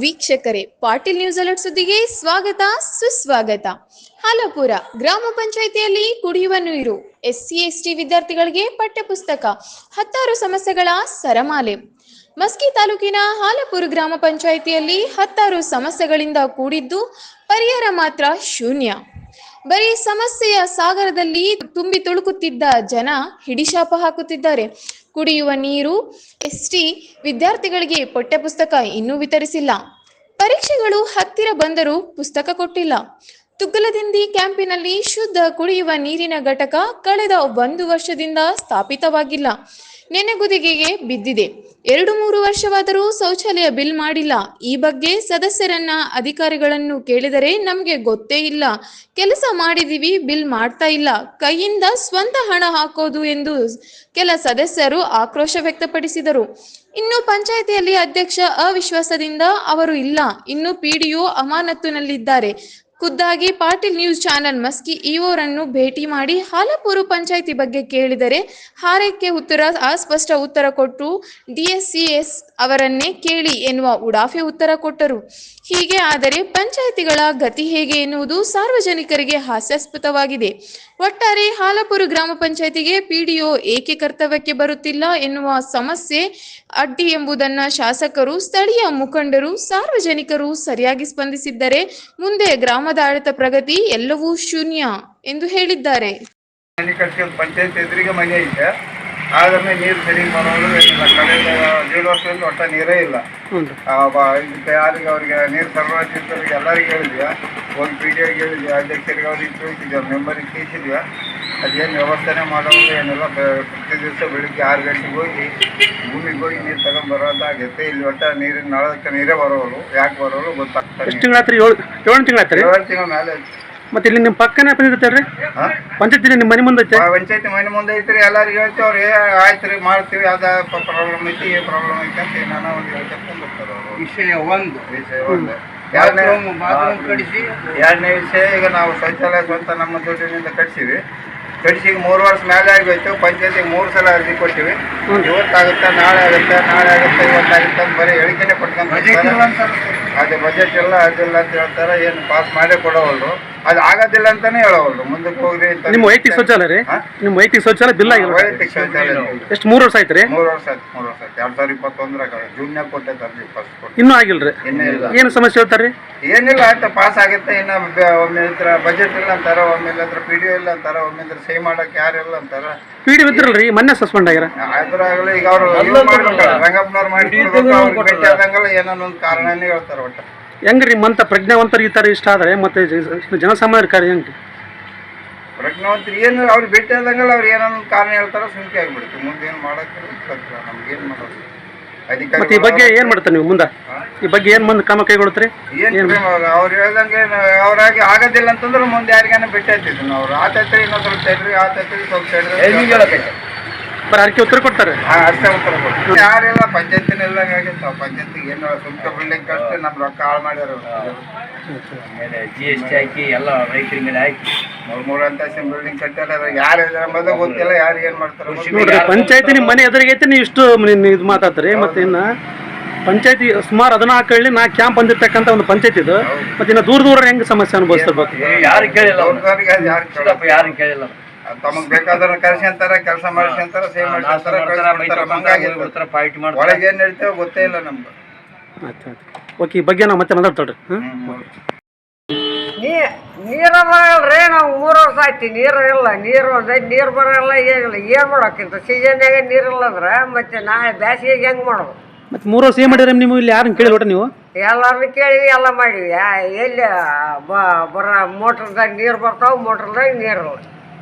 ವೀಕ್ಷಕರೇ, Patil news alert ಸುದ್ದಿಗೆ ಸ್ವಾಗತ, ಸುಸ್ವಾಗತ. ಹಾಲಪುರ ಗ್ರಾಮ ಪಂಚಾಯಿತಿಯಲ್ಲಿ ಕುಡಿಯುವ ನೀರು, ಎಸ್ಸಿ ಎಸ್ಟಿ ವಿದ್ಯಾರ್ಥಿಗಳಿಗೆ ಪಠ್ಯಪುಸ್ತಕ, ಹತ್ತಾರು ಸಮಸ್ಯೆಗಳ ಸರಮಾಲೆ. ಮಸ್ಕಿ ತಾಲೂಕಿನ ಹಾಲಪುರ ಗ್ರಾಮ ಪಂಚಾಯಿತಿಯಲ್ಲಿ ಹತ್ತಾರು ಸಮಸ್ಯೆಗಳಿಂದ ಕೂಡಿದ್ದು, ಪರಿಹಾರ ಮಾತ್ರ ಶೂನ್ಯ. ಬರೀ ಸಮಸ್ಯೆಯ ಸಾಗರದಲ್ಲಿ ತುಂಬಿ ತುಳುಕುತ್ತಿದ್ದ ಜನ ಹಿಡಿಶಾಪ ಹಾಕುತ್ತಿದ್ದಾರೆ. ಕುಡಿಯುವ ನೀರು, ಎಸ್ಟಿ ವಿದ್ಯಾರ್ಥಿಗಳಿಗೆ ಪಠ್ಯಪುಸ್ತಕ ಇನ್ನೂ ವಿತರಿಸಿಲ್ಲ. ಪರೀಕ್ಷೆಗಳು ಹತ್ತಿರ ಬಂದರೂ ಪುಸ್ತಕ ಕೊಟ್ಟಿಲ್ಲ. ತುಗ್ಗಲದಿಂದಿ ಕ್ಯಾಂಪಿನಲ್ಲಿ ಶುದ್ಧ ಕುಡಿಯುವ ನೀರಿನ ಘಟಕ ಕಳೆದ ಒಂದು ವರ್ಷದಿಂದ ಸ್ಥಾಪಿತವಾಗಿಲ್ಲ. ನೆನೆಗುದಿಗೆಗೆ ಬಿದ್ದಿದೆ. ಎರಡು ಮೂರು ವರ್ಷವಾದರೂ ಶೌಚಾಲಯ ಬಿಲ್ ಮಾಡಿಲ್ಲ. ಈ ಬಗ್ಗೆ ಸದಸ್ಯರನ್ನ ಅಧಿಕಾರಿಗಳನ್ನು ಕೇಳಿದರೆ ನಮಗೆ ಗೊತ್ತೇ ಇಲ್ಲ. ಕೆಲಸ ಮಾಡಿದೀವಿ, ಬಿಲ್ ಮಾಡ್ತಾ ಇಲ್ಲ. ಕೈಯಿಂದ ಸ್ವಂತ ಹಣ ಹಾಕೋದು ಎಂದು ಕೆಲ ಸದಸ್ಯರು ಆಕ್ರೋಶ ವ್ಯಕ್ತಪಡಿಸಿದರು. ಇನ್ನು ಪಂಚಾಯಿತಿಯಲ್ಲಿ ಅಧ್ಯಕ್ಷ ಅವಿಶ್ವಾಸದಿಂದ ಅವರು ಇಲ್ಲ. ಇನ್ನು ಪಿಡಿಒ ಅಮಾನತ್ತಿನಲ್ಲಿದ್ದಾರೆ. ಖುದ್ದಾಗಿ ಪಾಟೀಲ್ ನ್ಯೂಸ್ ಚಾನೆಲ್ ಮಸ್ಕಿ ಇಒರನ್ನು ಭೇಟಿ ಮಾಡಿ ಹಾಲಾಪುರ ಪಂಚಾಯಿತಿ ಬಗ್ಗೆ ಕೇಳಿದರೆ ಹಾರೈಕೆ ಉತ್ತರ, ಅಸ್ಪಷ್ಟ ಉತ್ತರ ಕೊಟ್ಟು ಡಿಎಸ್ಸಿಎಸ್ ಅವರನ್ನೇ ಕೇಳಿ ಎನ್ನುವ ಉಡಾಫೆ ಉತ್ತರ ಕೊಟ್ಟರು. ಹೀಗೆ ಆದರೆ ಪಂಚಾಯಿತಿಗಳ ಗತಿ ಹೇಗೆ ಎನ್ನುವುದು ಸಾರ್ವಜನಿಕರಿಗೆ ಹಾಸ್ಯಾಸ್ಪದವಾಗಿದೆ. ಒಟ್ಟಾರೆ ಹಾಲಪುರ ಗ್ರಾಮ ಪಂಚಾಯಿತಿಗೆ ಪಿಡಿಒ ಏಕೆ ಕರ್ತವ್ಯಕ್ಕೆ ಬರುತ್ತಿಲ್ಲ ಎನ್ನುವ ಸಮಸ್ಯೆ ಅಡ್ಡಿ ಎಂಬುದನ್ನ ಶಾಸಕರು, ಸ್ಥಳೀಯ ಮುಖಂಡರು, ಸಾರ್ವಜನಿಕರು ಸರಿಯಾಗಿ ಸ್ಪಂದಿಸಿದ್ದರೆ ಮುಂದೆ ಗ್ರಾಮದ ಆಡಳಿತ ಪ್ರಗತಿ ಎಲ್ಲವೂ ಶೂನ್ಯ ಎಂದು ಹೇಳಿದ್ದಾರೆ. ಆದ್ರೆ ನೀರು ಸರಿ ಮಾಡೋದು ಏನಿಲ್ಲ. ಕಳೆದ ಏಳು ವರ್ಷದಲ್ಲಿ ಒಟ್ಟ ನೀರೇ ಇಲ್ಲ. ಇದಕ್ಕೆ ಯಾರಿಗೆ ಅವ್ರಿಗೆ ನೀರು ಸರಬರಾಜಿದ್ದವ್ರಿಗೆ ಎಲ್ಲರಿಗೂ ಹೇಳಿದ್ವಿ ಒಂದು ಪಿ ಡಿ ಹೇಳಿದ್ವಿ ಅಧ್ಯಕ್ಷರಿಗೆ ಅವ್ರಿಗೆ ತಿಳಿಸಿದ್ವಿ ಮೆಂಬರಿಗೆ ತಿಳಿಸಿದ್ವಿ ಅದೇನು ವ್ಯವಸ್ಥೆನೇ ಮಾಡೋದು ಏನೆಲ್ಲ. ಪ್ರತಿ ದಿವಸ ಬೆಳಿಗ್ಗೆ ಆರು ಗಂಟೆಗೆ ಹೋಗಿ ಭೂಮಿಗೆ ಹೋಗಿ ನೀರು ತಗೊಂಡ್ಬರೋದಾಗೈತೆ ಇಲ್ಲಿ ಒಟ್ಟ ನೀರಿನ ನಳಕ್ಕೆ ನೀರೇ ಬರೋರು. ಯಾಕೆ ಬರೋರು ಗೊತ್ತಾಗ್ತದೆ ಏಳು ತಿಂಗಳ ಮೇಲೆ. ಮತ್ತೆ ಇಲ್ಲಿ ನಿಮ್ಮ ಪಕ್ಕನೇ ಬಂದಿರ್ತಾರೆ ರೀ ಹಾ? ನಿಮ್ಮ ಮನೆ ಮುಂದೆ ಐತೆ ಪಂಚಾಯತಿ ಮನೆ ಮುಂದೆ ಐತ್ರಿ ಎಲ್ಲರಿಗೆ ಹೇಳ್ತೇವ್ರಿ ಆಯ್ತು ರೀ ಮಾಡ್ತೀವಿ ಅದ ಪ್ರಾಬ್ಲಮ್ ಐತಿ ಈ ಪ್ರಾಬ್ಲಮ್ ಐತಿ ಅಂತ ಒಂದು ಹೇಳ್ಕೊಂಡು ಬರ್ತಾರೆ ಅವರು. ವಿಷಯ ಒಂದು. ವಿಷಯ ಒಂದು. ಎರಡನೇ ವಿಷಯ ಈಗ ನಾವು ಶೌಚಾಲಯ ಸ್ವಂತ ನಮ್ಮ ದುಡ್ಡಿನಿಂದ ಕಟ್ಸಿವಿ. ಕಟ್ಸಿ ಈಗ ಮೂರು ವರ್ಷ ಮೇಲೆ ಆಗೋಯ್ತು ಪಂಚಾಯತಿಗೆ ಮೂರು ಸಲ ಅರ್ಜಿ ಕೊಟ್ಟಿವಿ. ಇವತ್ತಾಗುತ್ತೆ ನಾಳೆ ಆಗುತ್ತೆ ನಾಳೆ ಆಗುತ್ತೆ ಇವತ್ತಾಗುತ್ತೆ ಅಂತ ಬರೀ ಹೇಳಿಕೆನೆ ಅಂತಾರೆ ಅದೇ ಬಜೆಟ್ ಎಲ್ಲ ಅದಿಲ್ಲ ಅಂತ ಹೇಳ್ತಾರೆ ಏನು ಪಾಸ್ ಮಾಡೇ ಕೊಡೋವಲ್ರು. ಅದು ಆಗೋದಿಲ್ಲ ಅಂತಾನೆ ಹೇಳೋವಲ್ರು. ಮುಂದಕ್ಕೆ ಹೋಗ್ರಿ ಅಂತ ನಿಮ್ಮ ವೈಯಕ್ತಿಕ ಶೌಚಾಲಯ ರೀ? ಹಾ? ನಿಮ್ಮ ವೈಯಕ್ತಿಕ ಶೌಚಾಲಯ ಬಿಲ್ ಆಗಿಲ್ಲ ವೈಯಕ್ತಿಕ ಶೌಚಾಲಯ. ಎಷ್ಟು ಮೂರು ವರ್ಷ ಆಯ್ತು ರೀ? ಮೂರು ವರ್ಷ ಆಯ್ತು ಮೂರು ವರ್ಷ ಆಯ್ತು. ಎರಡ್ ಸಾವಿರದ ಇಪ್ಪತ್ತೊಂದರಾಗ ಜೂನ್ಯಾಗ ಕೊಟ್ಟೆ ತರ್ಲಿ ಫಸ್ಟ್ ಕೊಟ್ಟು. ಇನ್ನೂ ಆಗಿಲ್ಲ ರೀ ಇನ್ನೂ ಇಲ್ಲ. ಏನು ಸಮಸ್ಯೆ ಹೇಳ್ತಾರೆ? ರೀ ಏನಿಲ್ಲ ಆಯ್ತು ಪಾಸ್ ಆಗುತ್ತೆ. ಇನ್ನು ಬ- ಒಮ್ಮೆ ಬಜೆಟ್ ಇಲ್ಲ ಅಂತಾರ ಒಮ್ಮೆ ಹತ್ರ ಪಿ ಡಿ ಇಲ್ಲ ಅಂತಾರ ಒಮ್ಮೆ ಇದ್ರೆ ಸಹಿ ಮಾಡೋಕೆ ಯಾರಿಲ್ಲ ಅಂತಾರ. ಪಿ ಬಿದ್ರಲ್ರಿ ಮೊನ್ನೆ ಸಸ್ಪೆಂಡ್ ಆಗ್ಯಾರ ಹೆಂಗ್ರಿ ಈಗ ಅವರು ರಂಗಪ್ಪನವ್ರು ಮಾಡಿ ಅವ್ರಿಗೆ ಭೇಟಿ ಆದಂಗೆಲ್ಲ ಏನೋ ಒಂದು ಕಾರಣನೇ ಹೇಳ್ತಾರೆ ಒಟ್ಟು. ಹೆಂಗೆ ರೀ ಮಂತ ಪ್ರಜ್ಞಾವಂತರು ಈ ಥರ ಇಷ್ಟ ಆದರೆ ಮತ್ತೆ ಜನಸಾಮಾನ್ಯರ ಕಾರ್ಯ ಹೆಂಗೆ ಪ್ರಜ್ಞಾವಂತರು ಏನು ಅವ್ರು ಭೇಟಿ ಆದಂಗಲ್ಲ ಅವ್ರು ಏನೋ ಒಂದು ಕಾರಣ ಹೇಳ್ತಾರ ಸುಮ್ಕೆ ಆಗ್ಬಿಡುತ್ತೆ. ಮುಂದೆ ಏನು ಮಾಡೋಕ್ಕಿಲ್ಲ ನಮ್ಗೆ ಏನು ಮಾಡೋದು ಮತ್ತೆ ಈ ಬಗ್ಗೆ ಏನ್ ಮಾಡ್ತಾರೆ ನೀವು ಮುಂದೆ? ಈ ಬಗ್ಗೆ ಏನ್ ಮುಂದೆ ಕ್ರಮ ಕೈಗೊಳ್ತಾರೆ ಏನ್ ಅವ್ರು ಹೇಳ್ದಂಗೆ ಅವ್ರಾಗಿ ಆಗೋದಿಲ್ಲ ಅಂತಂದ್ರೆ ಮುಂದೆ ಯಾರಿಗಾನ ಭೇಟಿ ಆಗ್ತಿದ್ರು ನಾವು. ಆತ ಇನ್ನೊಂದ್ ಸ್ವಲ್ಪ ತಡ್ರಿ ಆತೈತ್ರಿ ಸ್ವಲ್ಪ ತಡ್ರಿ ಬರೀ ಅದಕ್ಕೆ ಉತ್ತರ ಕೊಡ್ತಾರೆ. ಅಷ್ಟೇ ಉತ್ತರ ಕೊಡ್ತಾರೆ. ಯಾರೆಲ್ಲ ಪಂಚಾಯತಿನೆಲ್ಲ ಆಗಿತ್ತು ಪಂಚಾಯತಿಗೆ ಏನು ಸುಮ್ಕ ಬಿಲ್ಡಿಂಗ್ ಕಷ್ಟ ನಮ್ ರೊಕ್ಕ ಹಾಳು ಮಾಡ್ಯಾರ. ಆಮೇಲೆ ಜಿ ಎಸ್ ಟಿ ಹಾಕಿ ಎಲ್ಲ ರೈತರ ಮೇಲೆ ಹಾಕಿ. ಮೂರ್ ಮೂರ್ ಅಂತಸ್ತಿನ ಬಿಲ್ಡಿಂಗ್ ಕಟ್ಟಾರ ಯಾರು ಮೊದಲು ಗೊತ್ತಿಲ್ಲ ಯಾರು ಏನ್ ಮಾಡ್ತಾರೆ ಪಂಚಾಯತಿ ನಿಮ್ಮ ಮನೆ ಎದುರಿಗೆ ಐತೆ ನೀವು ಇಷ್ಟು ಇದು ಮಾತಾಡ್ತಾರೆ. ಮತ್ತೆ ಇನ್ನು ಪಂಚಾಯತಿ ಸುಮಾರು ಹದಿನಾಲ್ಕು ಹಳ್ಳಿ ನಾ ಕ್ಯಾಂಪ್ ಬಂದಿರ್ತಕ್ಕಂಥ ಒಂದು ಪಂಚಾಯತ್ ಇದು. ಮತ್ತೆ ಇನ್ನು ದೂರ ದೂರ ಹೆಂಗೆ ಸಮಸ್ಯೆ ಅನುಭವಿಸ್ತಿರ್ಬೇಕು ಯಾರು ಕೇಳಿಲ್ಲ ಅವ್ರು. ಯಾರು ಚಿಕ್ಕಪ್ಪ ಯಾರು ಕೇಳಿಲ್ಲ ತಮಗ್ ಬೇಕಾದ್ರೆ ಕರ್ಸ್ಕೊಂತಾರ ಕೆಲಸ ಮಾಡಿಸ್ಕೊಂತಾರ ಸೇವ್ ಮಾಡಿಸ್ಕೊಂತಾರ ಕಳ್ಸ್ಬಿಡ್ತಾರ. ಹಂಗಾಗಿ ಫೈಟ್ ಮಾಡ್ತಾರೆ. ಒಳಗೆ ಏನ್ ನಡೀತೇವೆ ಗೊತ್ತೇ ಇಲ್ಲ ನಮ್ಗೆ. ಆಯ್ತು ಆಯ್ತು. ಓಕೆ ಈ ಬಗ್ಗೆ ನಾವು ಮತ್ತೆ ಮಾತಾಡ್ತಾಳ್ರಿ ನೀ ನೀರು ಬರಲ್ರಿ ನಾವು ಮೂರು ವರ್ಷ ಆಯ್ತು ನೀರು ಇಲ್ಲ ನೀರು ಒಂದೈದು ನೀರು ಬರಲ್ಲ ಏನಿಲ್ಲ ಏನು ಮಾಡೋಕ್ಕಿಂತ? ಸೀಸನ್ಯಾಗ ನೀರಿಲ್ಲ ಅಂದ್ರೆ ಮತ್ತೆ ನಾಳೆ ಬೇಸಿಗೆಗೆ ಹೆಂಗೆ ಮಾಡೋದು? ಮತ್ತೆ ಮೂರು ವರ್ಷ ಏನು ಮಾಡಿರಿ ನೀವು ಇಲ್ಲಿ? ಯಾರನ್ನ ಕೇಳಿ ಒಟ್ಟು ನೀವು? ಎಲ್ಲರನ್ನ ಕೇಳಿವಿ ಎಲ್ಲ ಮಾಡಿವಿ. ಯಾ- ಎಲ್ಲಿ ಬರ ಮೋಟ್ರದಾಗ ನೀರು ಬರ್ತಾವೆ ಮೋಟ್ರದಾಗ ನೀರಿಲ್ಲ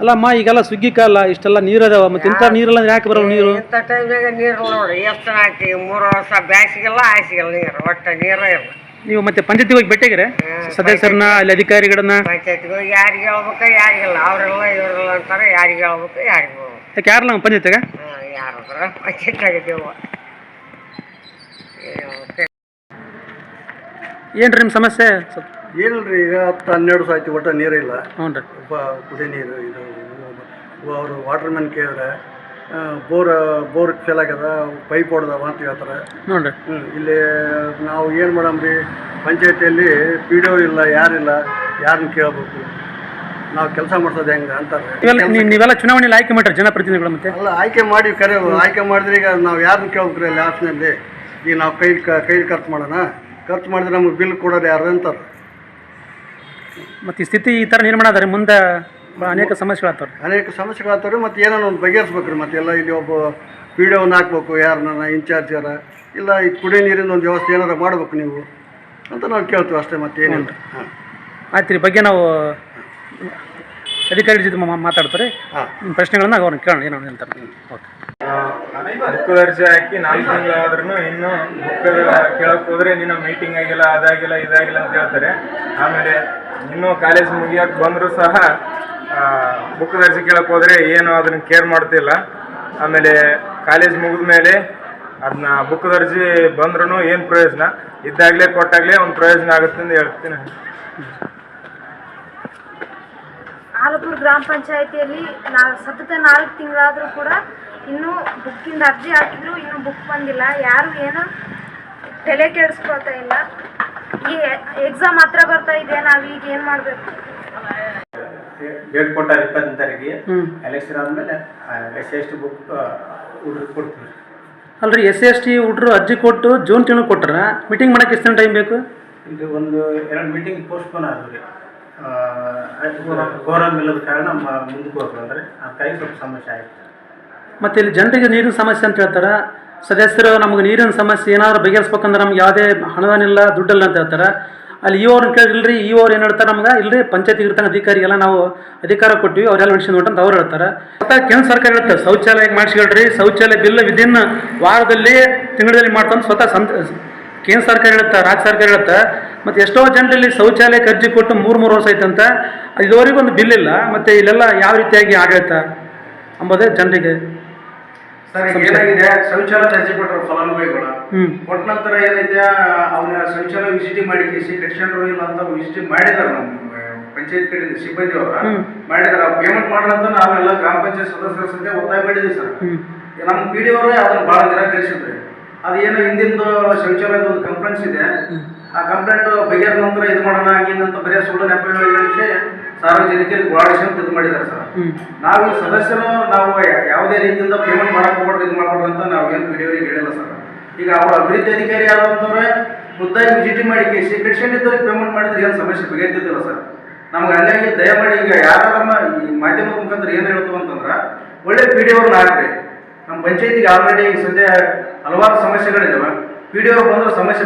ಅಲ್ಲಮ್ಮ ಈಗೆಲ್ಲ ಸುಗ್ಗಿ ಕಾಲ ಇಷ್ಟೆಲ್ಲ ನೀರು ಅದಾವ ಮತ್ತೆ ಇಂಥ ನೀರೆಲ್ಲ ಯಾಕೆ ಬರಲ್ಲ ನೀರು? ಇಂಥ ಟೈಮ್ನಾಗ ನೀರು ನೋಡಿ ಎಷ್ಟು ಜನ ಆಯ್ತು? ಮೂರು ವರ್ಷ ಬ್ಯಾಸಿಗೆಲ್ಲ ಆಯ್ಸಿಗಿಲ್ಲ ನೀರು ಒಟ್ಟು ನೀರೇ ಇಲ್ಲ. ನೀವು ಮತ್ತೆ ಪಂಚಾಯತಿ ಹೋಗಿ ಭೇಟಿಯಾಗಿರೆ ಸದಸ್ಯರನ್ನ ಅಲ್ಲಿ ಅಧಿಕಾರಿಗಳನ್ನ? ಪಂಚಾಯತ್ಗೆ ಹೋಗಿ ಯಾರಿಗೆ ಹೇಳ್ಬೇಕು ಯಾರಿಗಿಲ್ಲ ಅವರೆಲ್ಲ ಇವರೆಲ್ಲ ಅಂತಾರೆ ಯಾರಿಗೆ ಹೇಳ್ಬೇಕು ಯಾರಿಗೆ ಹೋಗ್ಬೇಕು. ಯಾಕೆ ಯಾರಲ್ಲ ನಮ್ಮ ಪಂಚಾಯತಿಗೆ? ಯಾರದ್ರ ಪಂಚಾಯತ್ನಾಗಿದ್ದೇವ ಏನು ರೀ ನಿಮ್ಮ ಸಮಸ್ಯೆ? ಸ್ವಲ್ಪ ಏನಿಲ್ರಿ ಈಗ ಹತ್ತು ಹನ್ನೆರಡು ಸಾವಿರ ಆಯ್ತು ಒಟ್ಟು ನೀರು ಇಲ್ಲ. ರೀ ಉಪ ಕುಡಿ ನೀರು ಇದು ಅವರು ವಾಟರ್ ಮ್ಯಾನ್ ಕೇಳಿದ್ರೆ ಬೋರ್ ಬೋರ್ ಫೇಲ್ ಆಗ್ಯದ ಪೈಪ್ ಹೊಡೆದವ ಅಂತ ಹೇಳ್ತಾರೆ. ನೋಡ್ರಿ ಇಲ್ಲಿ ನಾವು ಏನು ಮಾಡಮ್ರಿ ಪಂಚಾಯತಿಯಲ್ಲಿ ಪಿ ಡಿ ಒ ಇಲ್ಲ ಯಾರಿಲ್ಲ ಯಾರನ್ನ ಕೇಳಬೇಕು? ನಾವು ಕೆಲಸ ಮಾಡ್ಸೋದು ಹೆಂಗೆ ಅಂತಾರೆ. ಇವೆಲ್ಲ ನೀ- ನೀವೆಲ್ಲ ಚುನಾವಣೆಯಲ್ಲಿ ಆಯ್ಕೆ ಮಾಡ್ರಿ ಜನಪ್ರತಿನಿಧಿಗಳು ಮತ್ತೆ. ಅಲ್ಲ ಆಯ್ಕೆ ಮಾಡಿ ಕರೆ ಆಯ್ಕೆ ಮಾಡಿದ್ರೆ ಈಗ ನಾವು ಯಾರನ್ನ ಕೇಳ್ಬೇಕ್ರಿ ಲಾಸ್ಟ್ನಲ್ಲಿ ಈಗ ನಾವು ಕೈ ಕೈ ಖರ್ಚು ಮಾಡೋಣ? ಖರ್ಚು ಮಾಡಿದ್ರೆ ನಮಗೆ ಬಿಲ್ ಕೊಡೋರು ಯಾರು ಅಂತಾರೆ. ಮತ್ತು ಈ ಸ್ಥಿತಿ ಈ ಥರ ನಿರ್ಮಾಣ ಆದರೆ ಮುಂದೆ ಭಾಳ ಅನೇಕ ಸಮಸ್ಯೆಗಳಾಗ್ತವ್ರಿ ಅನೇಕ ಸಮಸ್ಯೆಗಳಾಗ್ತವ್ರಿ ಮತ್ತು ಏನೋ ಒಂದು ಬಗೆಹರಿಸ್ಬೇಕ್ರಿ ಮತ್ತೆ ಎಲ್ಲ ಇಲ್ಲಿ ಒಬ್ಬ ಪಿ ಡಿ ಒನ್ನ ಹಾಕ್ಬೇಕು ಯಾರನ್ನ ಇನ್ಚಾರ್ಜ್ ಯಾರ ಇಲ್ಲ ಈ ಕುಡಿಯೋ ನೀರಿನ ಒಂದು ವ್ಯವಸ್ಥೆ ಏನಾರ ಮಾಡ್ಬೇಕು ನೀವು ಅಂತ ನಾವು ಕೇಳ್ತೀವಿ ಅಷ್ಟೇ ಮತ್ತೆ ಏನಿಲ್ಲ. ಹಾಂ. ಆಯ್ತು ರೀ ಬಗ್ಗೆ ನಾವು ಅಧಿಕಾರಿ ಜೊತೆ ಮಾತಾಡ್ತಾರೆ ಹಾಂ. ನಿಮ್ಮ ಪ್ರಶ್ನೆಗಳನ್ನ ಅವ್ರನ್ನ ಕೇಳೋಣ ಏನೋ ಹೇಳ್ತಾರೆ. ಓಕೆ. ಬುಕ್ ಅರ್ಜಿ ಹಾಕಿ ನಾಲ್ಕು ತಿಂಗಳಾದ್ರೂ ಇನ್ನೂ ಬುಕ್ ಕೇಳಕ್ ಹೋದ್ರೆ ನಿನ್ನ ಮೀಟಿಂಗ್ ಆಗಿಲ್ಲ ಅದಾಗಿಲ್ಲ ಇದಾಗಿಲ್ಲ ಅಂತ ಹೇಳ್ತಾರೆ. ಆಮೇಲೆ ಇನ್ನೂ ಕಾಲೇಜ್ ಮುಗಿಯೋಕೆ ಬಂದರೂ ಸಹ ಬುಕ್ ದರ್ಜಿ ಕೇಳಕ್ಕೆ ಹೋದರೆ ಏನು ಅದನ್ನು ಕೇರ್ ಮಾಡ್ತಿಲ್ಲ. ಆಮೇಲೆ ಕಾಲೇಜ್ ಮುಗಿದ ಮೇಲೆ ಅದನ್ನ ಬುಕ್ ದರ್ಜಿ ಬಂದ್ರೂ ಏನು ಪ್ರಯೋಜನ? ಇದ್ದಾಗಲೇ ಕೊಟ್ಟಾಗಲೇ ಒಂದು ಪ್ರಯೋಜನ ಆಗುತ್ತೆ ಅಂತ ಹೇಳ್ತೀನಿ. ಆಲಪುರ ಗ್ರಾಮ ಪಂಚಾಯಿತಿಯಲ್ಲಿ ನಾ, ಸತತ ನಾಲ್ಕು ತಿಂಗಳಾದರೂ ಕೂಡ ಇನ್ನೂ ಬುಕ್ಕಿಂದ ಅರ್ಜಿ ಹಾಕಿದ್ರು, ಇನ್ನೂ ಬುಕ್ ಬಂದಿಲ್ಲ. ಯಾರು ಏನು ತಲೆ ಕೆಡಿಸ್ಕೊಳ್ತಾ ಇಲ್ಲ. ಈ ಎಕ್ಸಾಮ್ ಹತ್ರ ಬರ್ತಾ ಇದೆ ನಾವು ಈಗ ಏನು ಮಾಡಬೇಕು? ಡೇಟ್ ಕೊಟ್ಟಾರ ಇಪ್ಪತ್ತನೇ ತಾರೀಕಿಗೆ ಎಲೆಕ್ಷನ್ ಆದಮೇಲೆ ಎಸ್ ಎಸ್ ಟಿ ಬುಕ್ ಹುಡುಗರು ಕೊಡ್ತೀವಿ. ಅಲ್ರಿ ಎಸ್ ಸಿ ಎಸ್ ಟಿ ಹುಡ್ರು ಅರ್ಜಿ ಕೊಟ್ಟು ಜೂನ್ ತಿಂಗಳು ಕೊಟ್ರ ಮೀಟಿಂಗ್ ಮಾಡಕ್ಕೆ ಎಷ್ಟು ಟೈಮ್ ಬೇಕು? ಇದು ಒಂದು ಎರಡು ಮೀಟಿಂಗ್ ಪೋಸ್ಟ್ಪೋನ್ ಆದ್ರಿ ರೀ ಕೋರಮ್ ಇಲ್ಲದ ಕಾರಣ ಮುಂದಕ್ಕೆ ಹೋಗ್ತಾರೆ ಅಂದರೆ ಅದಕ್ಕಾಗಿ ಸ್ವಲ್ಪ ಸಮಸ್ಯೆ ಆಯಿತು. ಮತ್ತು ಇಲ್ಲಿ ಜನರಿಗೆ ನೀರಿನ ಸಮಸ್ಯೆ ಅಂತ ಹೇಳ್ತಾರೆ. ಸದಸ್ಯರು ನಮಗೆ ನೀರಿನ ಸಮಸ್ಯೆ ಏನಾದ್ರು ಬಗೆಹರಿಸ್ಬೇಕಂದ್ರೆ ನಮ್ಗೆ ಯಾವುದೇ ಹಣದಾನಿಲ್ಲ ದುಡ್ಡಲ್ಲ ಅಂತ ಹೇಳ್ತಾರೆ. ಅಲ್ಲಿ ಇ ಅವ್ರನ್ನ ಕೇಳಿಲ್ರಿ ಇ ಅವ್ರು ಏನು ಹೇಳ್ತಾರೆ ನಮ್ಗೆ? ಇಲ್ರಿ ಪಂಚಾಯತಿಗೆ ಇರ್ತಾನೆ ಅಧಿಕಾರಿಗೆಲ್ಲ ನಾವು ಅಧಿಕಾರ ಕೊಟ್ಟಿವಿ ಅವರೆಲ್ಲ ನಡೆಸಿ ಅಂತ ಅವ್ರು ಹೇಳ್ತಾರೆ. ಮತ್ತು ಕೇಂದ್ರ ಸರ್ಕಾರ ಹೇಳ್ತಾರೆ ಶೌಚಾಲಯ ಮಾಡಿಸ್ಕೊಳ್ರಿ, ಶೌಚಾಲಯ ಬಿಲ್ ವಿದಿನ್ ವಾರದಲ್ಲಿ, ತಿಂಗಳಲ್ಲಿ ಮಾಡ್ತಾನೆ ಸ್ವತಃ ಸಂತ, ಕೇಂದ್ರ ಸರ್ಕಾರ ಹೇಳುತ್ತೆ ರಾಜ್ಯ ಸರ್ಕಾರ ಹೇಳುತ್ತೆ ಮತ್ತು ಎಷ್ಟೋ ಜನರಲ್ಲಿ ಶೌಚಾಲಯಕ್ಕೆ ಅರ್ಜಿ ಕೊಟ್ಟು ಮೂರು ಮೂರು ವರ್ಷ ಆಯ್ತಂತ ಇದುವರೆಗೂ ಒಂದು ಬಿಲ್ ಇಲ್ಲ, ಮತ್ತು ಇಲ್ಲೆಲ್ಲ ಯಾವ ರೀತಿಯಾಗಿ ಆಡಳಿತ ಅಂಬೋದೇ ಜನರಿಗೆ. ಸರ್ ಏನಾಗಿದೆ? ಶೌಚಾಲಯ ಅರ್ಜಿ ಕೊಟ್ಟರು ಫಲಾನುಭವಿಗಳು. ಕೊಟ್ಟ ನಂತರ ಏನೈತೆ ಅವನ ಶೌಚಾಲಯ ವಿಸಿಟಿ ಮಾಡಿ ಕೇಸಿ ಕಟ್ಸ್ಕೊಂಡ್ರು ಇಲ್ಲ ಅಂತ ವಿಸಿಟಿ ಮಾಡಿದಾರೆ ನಮ್ಮ ಪಂಚಾಯತ್ ಕಡೆ ಸಿಬ್ಬಂದಿ ಅವರ. ಮಾಡಿದಾರೆ. ಪೇಮೆಂಟ್ ಮಾಡ್ರಂತ ನಾವೆಲ್ಲ ಗ್ರಾಮ ಪಂಚಾಯತ್ ಸದಸ್ಯರ ಸಂಖ್ಯೆ ಒತ್ತಾಯ ಮಾಡಿದ್ವಿ ಸರ್. ನಮ್ಮ ಪಿ ಡಿ ಅವರೇ ಅದನ್ನ ಭಾಳ ನಿರಾಕರಿಸಿದ್ರಿ ಅದೇನು ಹಿಂದಿಂದು ಶೌಚಾಲಯದ ಒಂದು ಕಂಪ್ಲೇಂಟ್ಸ್ ಇದೆ. ಆ ಕಂಪ್ಲೇಂಟ್ ಬಗೆಹರ ನಂತರ ಇದು ಮಾಡೋಣ ಆಗಿನಂತ ಬರೀ ಸುಳ್ಳು ನೆಪ ಹೇಳಿ ಸಾರ್ವಜನಿಕರಿಗೆ ಓಡಾಡಿಸ್ಕೊಂತ ಇದು ಮಾಡಿದ್ದಾರೆ ಸರ್. ನಾವು ಸದಸ್ಯರು ನಾವು ಯಾವುದೇ ರೀತಿಯಿಂದ ಪೇಮೆಂಟ್ ಮಾಡಕ್ ಹೋಗ್ಬಾರ್ದು, ಇದು ಮಾಡ್ಬಾರ್ದು ಅಂತ ನಾವು ಏನು ಪಿ ಡಿ ಅವರಿಗೆ ಹೇಳಿಲ್ಲ ಸರ್ ಈಗ ಅವರು ಅಭಿವೃದ್ಧಿ ಅಧಿಕಾರಿ ಆದಂಥವ್ರೆ ಮುದ್ದಾಗಿ ವಿಸಿಟ್ ಮಾಡಿ ಕೇಸಿ ಇದ್ದವ್ರಿಗೆ ಪೇಮೆಂಟ್ ಮಾಡಿದ್ರೆ ಏನು ಸಮಸ್ಯೆ ಬಗೆಹರಿತಿದ್ದಿಲ್ಲ ಸರ್ ನಮ್ಗೆ ಹಂಗಾಗಿ ದಯಮಾಡಿ ಈಗ ಯಾರನ್ನ ಈ ಮಾಧ್ಯಮದ ಮುಖಾಂತರ ಏನು ಹೇಳ್ತು ಅಂತಂದ್ರೆ, ಒಳ್ಳೆ ಪಿ ಡಿ ಅವ್ರನ್ನ ಹಾಕ್ರಿ. ನಮ್ಮ ಪಂಚಾಯತಿಗೆ ಆಲ್ರೆಡಿ ಈಗ ಸದ್ಯ ಹಲವಾರು ಸಮಸ್ಯೆಗಳಿದಾವೆ. ಪಿ ಡಿ ಅವ್ರು ಬಂದ್ರೆ ಸಮಸ್ಯೆ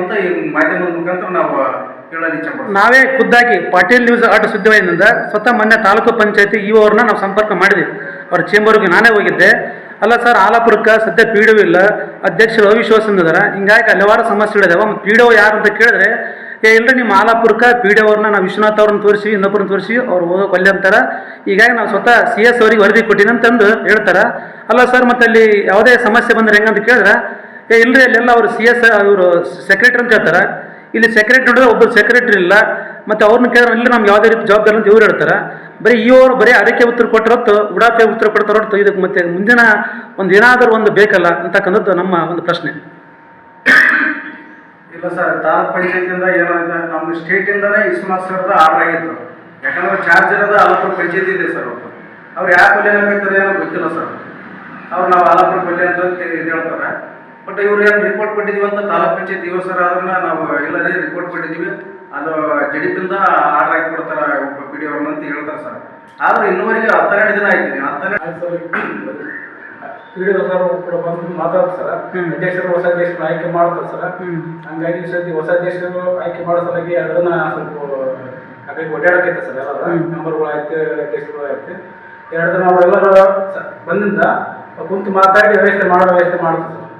ಅಂತ ಈ ಮಾಧ್ಯಮದ ಮುಖಾಂತರ ನಾವು ನಾವೇ ಖುದ್ದಾಗಿ ಪಾಟೀಲ್ ನ್ಯೂಸ್ ಆಟ ಸುದ್ದಿವಾಹಿನಿಂದ ಸ್ವತಃ ಮೊನ್ನೆ ತಾಲೂಕು ಪಂಚಾಯತಿ ಇವರನ್ನ ನಾವು ಸಂಪರ್ಕ ಮಾಡಿದ್ವಿ. ಅವ್ರ ಚೇಂಬರ್ಗೆ ನಾನೇ ಹೋಗಿದ್ದೆ. ಅಲ್ಲ ಸರ್, ಆಲಾಪುರಕ್ಕೆ ಸದ್ಯ ಪಿ ಇಲ್ಲ. ಅಧ್ಯಕ್ಷರು ಅವಿಶ್ವಾಸದಿಂದಾರ ಹಿಂಗಾಗಿ ಹಲವಾರು ಸಮಸ್ಯೆಗಳಿದಾವೆ ಮತ್ತು ಪಿ ಯಾರು ಅಂತ ಕೇಳಿದ್ರೆ, ಏ ಇಲ್ಲರಿ ನಿಮ್ಮ ಆಲಾಪುರಕ್ಕೆ ಪಿ ಡಿ ನಾವು ವಿಶ್ವನಾಥ್ ಅವ್ರನ್ನ ತೋರಿಸಿ ಇನ್ನೊಬ್ಬರನ್ನ ತೋರಿಸಿ ಅವ್ರು ಹೋಗೋಕೆ ಒಲ್ಲೆ ಅಂತಾರೆ. ಹೀಗಾಗಿ ನಾವು ಸ್ವತಃ ಸಿ ಎಸ್ ಅವರಿಗೆ ವರದಿ ಕೊಟ್ಟಿನಿ ಅಂತಂದು ಹೇಳ್ತಾರೆ. ಅಲ್ಲ ಸರ್, ಮತ್ತೆ ಅಲ್ಲಿ ಯಾವುದೇ ಸಮಸ್ಯೆ ಬಂದರೆ ಹೆಂಗಂತ ಕೇಳಿದ್ರೆ, ಏ ಇಲ್ಲರಿ ಅಲ್ಲೆಲ್ಲ ಅವರು ಸಿ ಎಸ್, ಇವರು ಸೆಕ್ರೆಟ್ರಿ ಅಂತ ಹೇಳ್ತಾರೆ. ಇಲ್ಲಿ ಸೆಕ್ರೆಟ್ರಿ ನೋಡಿದ್ರೆ ಒಬ್ಬರು ಸೆಕ್ರೆಟ್ರಿ ಇಲ್ಲ. ಮತ್ತು ಅವ್ರನ್ನ ಕೇಳಿದ್ರೆ ಇಲ್ಲಿ ನಮ್ಗೆ ಯಾವುದೇ ರೀತಿ ಜವಾಬ್ದಾರಿ ಅಂತ ಇವ್ರು ಹೇಳ್ತಾರೆ. ಬರೀ ಇವರು ಬರೀ ಅದಕ್ಕೆ ಉತ್ತರ ಕೊಟ್ಟಿರತ್ತು ಉಡಾಫೆ ಉತ್ತರ ಕೊಡ್ತಾರ ಹೊರತು ಇದಕ್ಕೆ ಮತ್ತೆ ಮುಂದಿನ ಒಂದು ಏನಾದರೂ ಒಂದು ಬೇಕಲ್ಲ ಅಂತಕ್ಕಂಥದ್ದು ನಮ್ಮ ಒಂದು ಪ್ರಶ್ನೆ. ಇಲ್ಲ ಸರ್, ತಾಲೂಕ್ ಪಂಚಾಯತ್ ಏನಾಗಿದೆ ನಮ್ಮ ಸ್ಟೇಟಿಂದನೇ ಇಸ್ಮಾತ್ ಸರ್ದ ಆರ್ಡರ್ ಆಗಿತ್ತು. ಯಾಕಂದ್ರೆ ಚಾರ್ಜರ್ ಇರೋದು ಆಲಪುರ ಪಂಚಾಯತಿ ಇದೆ ಸರ್ ಅವ್ರು ಅವ್ರು ಯಾವ ಪಲ್ಯ ಬೇಕಾಗ್ತದೆ ಏನೋ ಗೊತ್ತಿಲ್ಲ ಸರ್. ಅವ್ರು ನಾವು ಆಲಪುರ ಪಲ್ಯ ಅಂತ ಹೇಳ್ತಾರೆ. ಬಟ್ ಇವ್ರು ಏನು ರಿಪೋರ್ಟ್ ಕೊಟ್ಟಿದೀವಿ ಅಂತ ತಾಲೂಕ್ ಪಂಚಾಯತ್ ಇವ ಸರ್ ಅದನ್ನ ನಾವು ಎಲ್ಲರೇ ರಿಪೋರ್ಟ್ ಕೊಟ್ಟಿದ್ದೀವಿ. ಅದು ಜಡಿಪಿಂದ ಆರ್ಡರ್ ಹಾಕಿ ಕೊಡ್ತಾರೆ ಹೇಳ್ತಾರೆ ಸರ್ ಆದ್ರೆ ಇನ್ನುವರೆಗೆ ಹತ್ತೆರಡು ದಿನ ಆಯ್ತು ಹತ್ತೆರಡು ಕ್ರೀಡೆ ಡಿ ಸರ್ ಕೂಡ ಬಂದು ಮಾತಾಡ್ತಾರೆ. ಅಧ್ಯಕ್ಷರು ಹೊಸ ಅಧ್ಯಕ್ಷರು ಆಯ್ಕೆ ಮಾಡ್ತಾರೆ ಸರ್. ಹಂಗಾಗಿ ಈ ಸತಿ ಹೊಸ ಅಧ್ಯಕ್ಷರು ಆಯ್ಕೆ ಮಾಡೋ ಸಲುವಾಗಿ ಅದನ್ನ ಸ್ವಲ್ಪ ಆ ಕಡೆ ಓಡಾಡಕೈತೆ ಸರ್ ಎಲ್ಲ. ಮೆಂಬರ್ಗಳು ಆಯ್ತು ಅಧ್ಯಕ್ಷರುಗಳು ಆಯ್ತು ಎರಡು ಸ- ಬಂದಿಂದ ಕುಂತು ಮಾತಾಡಿ ವ್ಯವಸ್ಥೆ ಮಾಡೋ ವ್ಯವಸ್ಥೆ ಮಾಡ್ತಾರೆ ಸರ್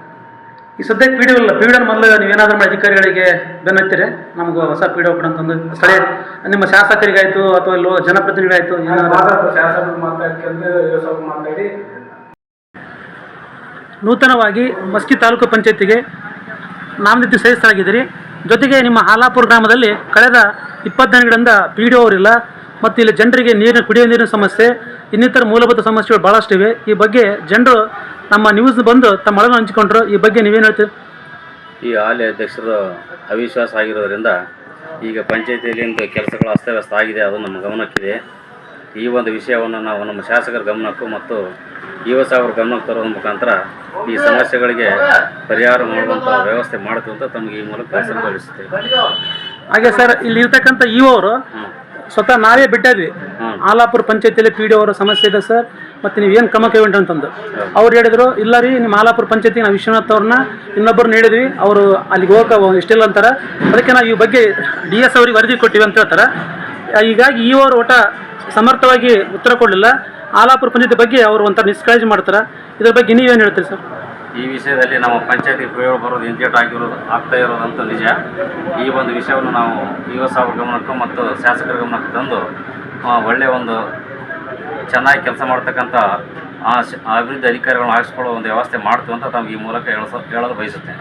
ಈ ಸದ್ಯಕ್ಕೆ ಪಿ ಡಿ ಇಲ್ಲ ಪಿ ಡಿ ಮೊದಲು ನೀವೇನಾದ್ರೂ ಅಧಿಕಾರಿಗಳಿಗೆ ಬೆನ್ನತ್ತೀರಿ ನಮಗೂ ಹೊಸ ಪಿ ಡಿ ಕೊಡಂತಂದು ಸ್ಥಳೀಯ ನಿಮ್ಮ ಶಾಸಕರಿಗಾಯ್ತು ಅಥವಾ ಲೋ ಜನಪ್ರತಿನಿಧಿಗಾಯ್ತು ಶಾಸಕರು ಮಾತಾಡಿ. ನೂತನವಾಗಿ ಮಸ್ಕಿ ತಾಲೂಕು ಪಂಚಾಯತಿಗೆ ನಾಮನಿತಿ ಸದಸ್ಯರಾಗಿದ್ದೀರಿ ಜೊತೆಗೆ ನಿಮ್ಮ ಹಾಲಾಪುರ ಗ್ರಾಮದಲ್ಲಿ ಕಳೆದ ಇಪ್ಪತ್ತು ದಿನಗಳಿಂದ ಪಿ ಡಿ ಅವರಿಲ್ಲ ಮತ್ತು ಇಲ್ಲಿ ಜನರಿಗೆ ನೀರಿನ ಕುಡಿಯುವ ನೀರಿನ ಸಮಸ್ಯೆ ಇನ್ನಿತರ ಮೂಲಭೂತ ಸಮಸ್ಯೆಗಳು ಭಾಳಷ್ಟಿವೆ ಈ ಬಗ್ಗೆ ಜನರು ನಮ್ಮ ನ್ಯೂಸ್ ಬಂದು ತಮ್ಮ ಮಳೆ ಹಂಚಿಕೊಂಡ್ರು. ಈ ಬಗ್ಗೆ ನೀವೇನು ಹೇಳ್ತೀರಿ? ಈ ಹಾಲಿ ಅಧ್ಯಕ್ಷರು ಅವಿಶ್ವಾಸ ಆಗಿರೋದ್ರಿಂದ ಈಗ ಪಂಚಾಯತಿಯಲ್ಲಿಂದ ಕೆಲಸಗಳು ಅಸ್ತವ್ಯಸ್ತ ಆಗಿದೆ ಅದು ನಮ್ಮ ಗಮನಕ್ಕಿದೆ. ಈ ಒಂದು ವಿಷಯವನ್ನು ನಾವು ನಮ್ಮ ಶಾಸಕರ ಗಮನಕ್ಕೂ ಮತ್ತು ಯುವ ಸಾವಿರ ಗಮನಕ್ಕೆ ತರುವ ಮುಖಾಂತರ ಈ ಸಮಸ್ಯೆಗಳಿಗೆ ಪರಿಹಾರ ಮಾಡುವಂಥ ವ್ಯವಸ್ಥೆ ಮಾಡುತ್ತೆ ಅಂತ ತಮಗೆ ಈ ಮೂಲಕ ತಿಳಿಸುತ್ತೇವೆ ಹಾಗೆ ಸರ್ ಇಲ್ಲಿ ಇರ್ತಕ್ಕಂಥ ಇವರು ಅವರು ಸ್ವತಃ ನಾವೇ ಬಿಟ್ಟದ್ವಿ. ಆಲಾಪುರ ಪಂಚಾಯತಿಯಲ್ಲಿ ಪಿ ಡಿ ಅವರ ಸಮಸ್ಯೆ ಇದೆ ಸರ್ ಮತ್ತು ನೀವು ಏನು ಕ್ರಮ ಕೈಗೊಂಡ್ರಿ ಅಂತಂದು. ಅವ್ರು ಹೇಳಿದ್ರು ಇಲ್ಲ ರೀ ನಿಮ್ಮ ಆಲಾಪುರ ಪಂಚಾಯತಿ ನಾವು ವಿಶ್ವನಾಥ್ ಅವ್ರನ್ನ ಇನ್ನೊಬ್ಬರನ್ನ ಹೇಳಿದ್ವಿ ಅವರು ಅಲ್ಲಿಗೆ ಹೋಗಕ್ಕೆ ಇಷ್ಟಿಲ್ಲ ಅಂತಾರೆ. ಅದಕ್ಕೆ ನಾವು ಈ ಬಗ್ಗೆ ಡಿ ಎಸ್ ಅವ್ರಿಗೆ ವರದಿ ಕೊಟ್ಟಿವಿ ಅಂತ ಹೇಳ್ತಾರೆ. ಹೀಗಾಗಿ ಈ ಅವರು ಒಟ್ಟ ಸಮರ್ಥವಾಗಿ ಉತ್ತರ ಕೊಡಲಿಲ್ಲ. ಆಲಾಪುರ ಪಂಚಾಯತಿ ಬಗ್ಗೆ ಅವರು ಒಂಥರ ನಿಷ್ಕಾಳಜಿ ಮಾಡ್ತಾರೆ. ಇದ್ರ ಬಗ್ಗೆ ನೀವೇನು ಹೇಳ್ತೀರಿ ಸರ್? ಈ ವಿಷಯದಲ್ಲಿ ನಮ್ಮ ಪಂಚಾಯತಿ ಪ್ರಯೋಗ ಬರೋದು ಇಂಜೆಕ್ಟ್ ಆಗಿರೋದು ಆಗ್ತಾ ಇರೋದಂತೂ ನಿಜ. ಈ ಒಂದು ವಿಷಯವನ್ನು ನಾವು ಯುವ ಸಾವಿರ ಗಮನಕ್ಕೂ ಮತ್ತು ಶಾಸಕರ ಗಮನಕ್ಕೆ ತಂದು ಒಳ್ಳೆಯ ಒಂದು ಚೆನ್ನಾಗಿ ಕೆಲಸ ಮಾಡ್ತಕ್ಕಂಥ ಆ ಅಭಿವೃದ್ಧಿ ಅಧಿಕಾರಿಗಳನ್ನ ಹಾಕಿಸ್ಕೊಳ್ಳೋ ಒಂದು ವ್ಯವಸ್ಥೆ ಮಾಡ್ತೀವಿ ಅಂತ ತಮಗೆ ಈ ಮೂಲಕ ಹೇಳೋದು ಹೇಳಲು ಬಯಸುತ್ತೇನೆ.